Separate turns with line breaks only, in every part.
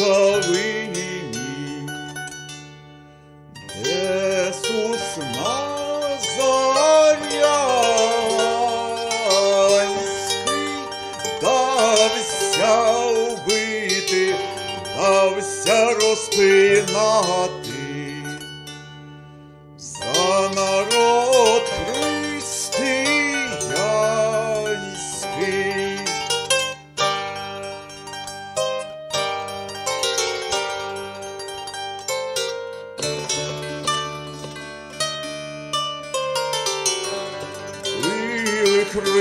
Єрусалимі, Ісус Назарянський дався вбити, дався розпинати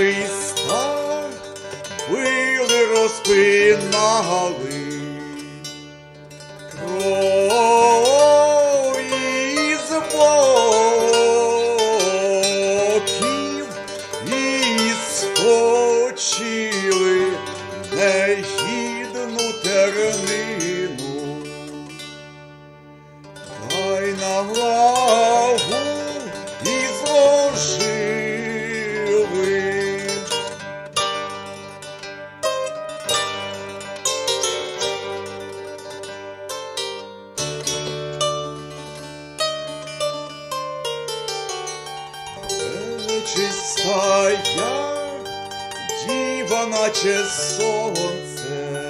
Христа, били, розпинали, Чистая діва, наче сонце,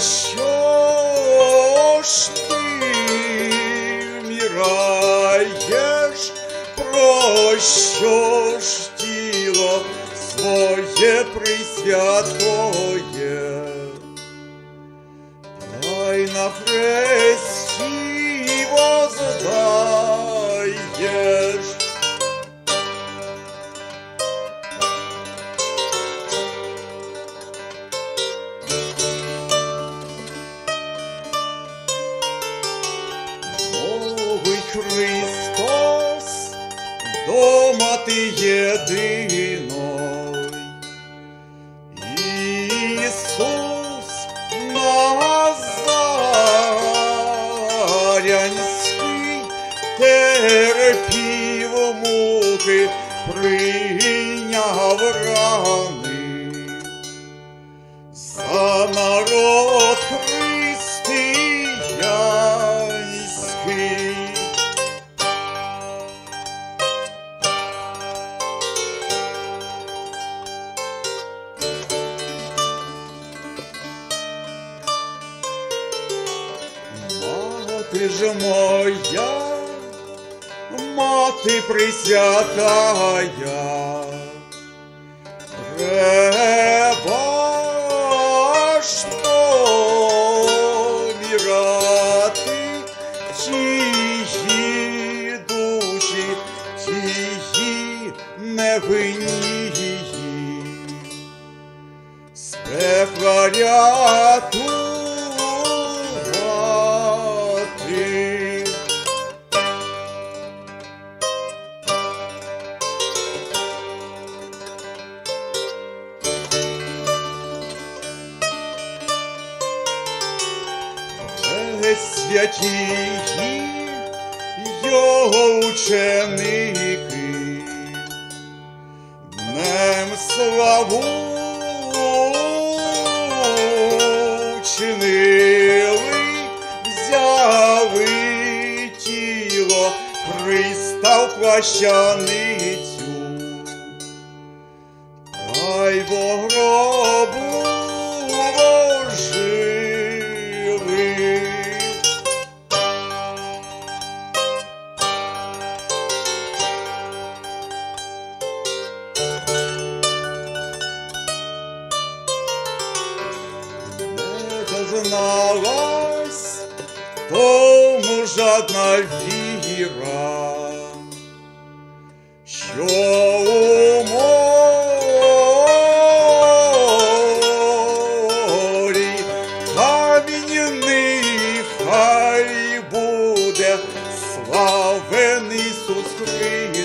що ж ти вмираєш, про що ж тіло своє присвятоє? Дай на хресті ти єдиной. Ісус Назарянський терпів муки, прийняв Мати ж моя, мати присвятая, треба ж помирати тії душі, тії невинні. З пекла Е, його ученики, днем славу чинили, взяли тіло Христа в призналась, тому жадна віра, що у морі камінний хай буде славен Ісус Христос.